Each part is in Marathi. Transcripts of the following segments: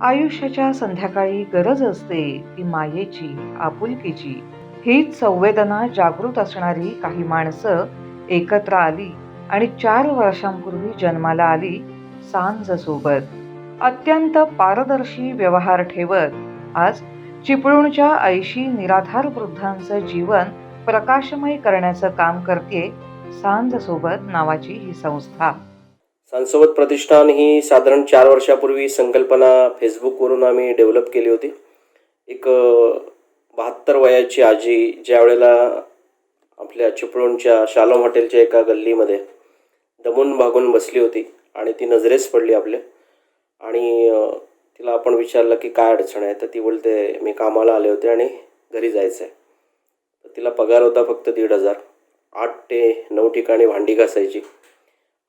आयुष्याच्या संध्याकाळी गरज असते ती मायेची आपुलकीची. हीच संवेदना जागृत असणारी काही माणसं एकत्र आली आणि चार वर्षांपूर्वी जन्माला आली सांजसोबत अत्यंत पारदर्शी व्यवहार ठेवत आज चिपळूणच्या ऐशी निराधार वृद्धांचं जीवन प्रकाशमय करण्याचं काम करते सांजसोबत नावाची ही संस्था. सांसोबत प्रतिष्ठान ही साधारण चार वर्षापूर्वी संकल्पना फेसबुकवरून आम्ही डेव्हलप केली होती. एक बहात्तर वयाची आजी ज्या वेळेला आपल्या चिपळूणच्या शालोम हॉटेलच्या एका गल्लीमध्ये दमून भागून बसली होती आणि ती नजरेस पडली आपल्या. आणि तिला आपण विचारलं की काय अडचण आहे तर ती बोलते मी कामाला आले होते आणि घरी जायचं आहे तर तिला पगार होता फक्त दीड हजार. आठ ते नऊ ठिकाणी भांडी घासायची.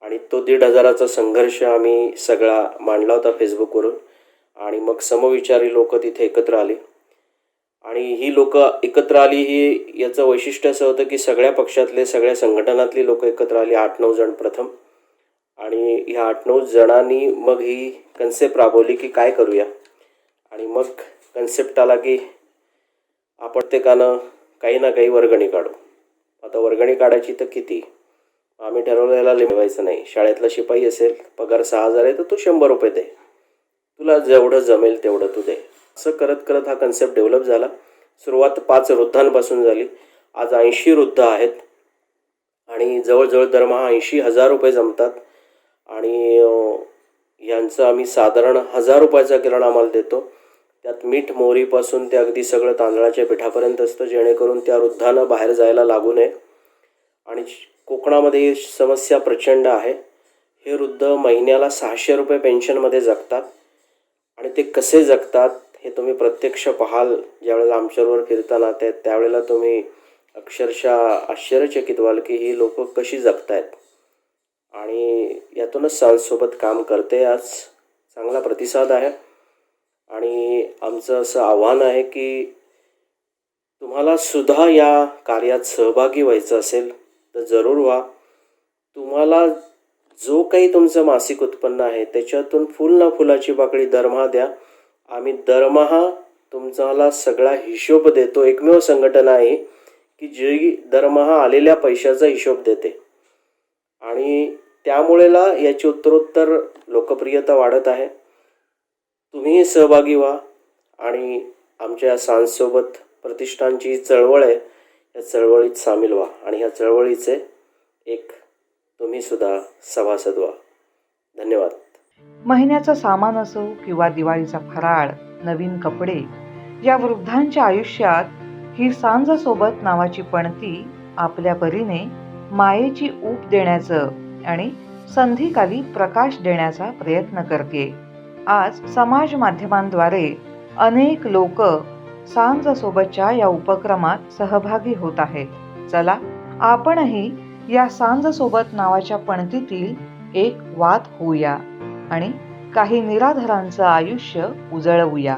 आणि तो दीड हजाराचा संघर्ष आम्ही सगळा मांडला होता फेसबुकवरून. आणि मग समविचारी लोक तिथे एकत्र आली. आणि ही लोक एकत्र आली ही याचं वैशिष्ट्य असं होतं की सगळ्या पक्षातले सगळ्या संघटनातली लोक एकत्र आली आठ नऊ जण प्रथम. आणि ह्या आठ नऊ जणांनी मग ही कन्सेप्ट राबवली की काय करूया. आणि मग कन्सेप्ट आला की आपण प्रत्येकानं काही ना काही वर्गणी काढू. आता वर्गणी काढायची तर किती? आम्ही ठरवलेला लिमवायचं नाही. शाळेतला शिपाई असेल पगार सहा हजार आहे तर तू शंभर रुपये दे. तुला जेवढं जमेल तेवढं तू दे. असं करत करत हा कन्सेप्ट डेव्हलप झाला. सुरुवात पाच वृद्धांपासून झाली. आज ऐंशी वृद्ध आहेत. आणि जवळजवळ दरमहा ऐंशी हजार रुपये जमतात. आणि यांचं आम्ही साधारण हजार रुपयाचा किराणा आम्हाला देतो. त्यात मीठ मोहरीपासून ते अगदी सगळं तांदळाच्या पिठापर्यंत असतं जेणेकरून त्या वृद्धांना बाहेर जायला लागू नये. आणि कोकणामध्ये समस्या प्रचंड आहे. हे वृद्ध महिन्याला सहाशे रुपये पेन्शनमध्ये जगतात. आणि ते कसे जगतात हे तुम्ही प्रत्यक्ष पाहाल. ज्यावेळेला आमच्याबरोबर फिरताना ते त्यावेळेला तुम्ही अक्षरशः आश्चर्यचकित व्हाल की ही लोक कशी जगतायत. आणि यातूनच सांसोबत काम करते आज. चांगला प्रतिसाद आहे. आणि आमचं असं आव्हान आहे की तुम्हाला सुद्धा या कार्यात सहभागी व्हायचं असेल. तर जरूर व्हा. तुम्हाला जो काही तुमचं मासिक उत्पन्न आहे त्याच्यातून फुल ना फुलाची बाकडी दरमहा द्या. आम्ही दरमहा तुमचाला सगळा हिशोब देतो. एकमेव संघटना आहे की जी दरमहा आलेल्या पैशाचा हिशोब देते. आणि त्यामुळेला याची उत्तरोत्तर लोकप्रियता वाढत आहे. तुम्हीही सहभागी व्हा. आणि आमच्या सांसोबत प्रतिष्ठानची चळवळ आहे. या चळवळीत सामील व्हा आणि ह्या चळवळीचे एक तुम्ही सुद्धा सभासद व्हा. धन्यवाद. महिन्याचं सामान असो किंवा दिवाळीचा फराळ नवीन कपडे या वृद्धांच्या आयुष्यात ही सांजसोबत नावाची पणती आपल्या परीने मायेची ऊप देण्याचं आणि संधीकाली प्रकाश देण्याचा प्रयत्न करते. आज समाज माध्यमांद्वारे अनेक लोक सांज सोबतच्या या उपक्रमात सहभागी होत आहेत. चला आपणही या सांज सोबत नावाच्या पणतीतील एक वाद होऊया आणि काही निराधारांचं आयुष्य उजळवूया.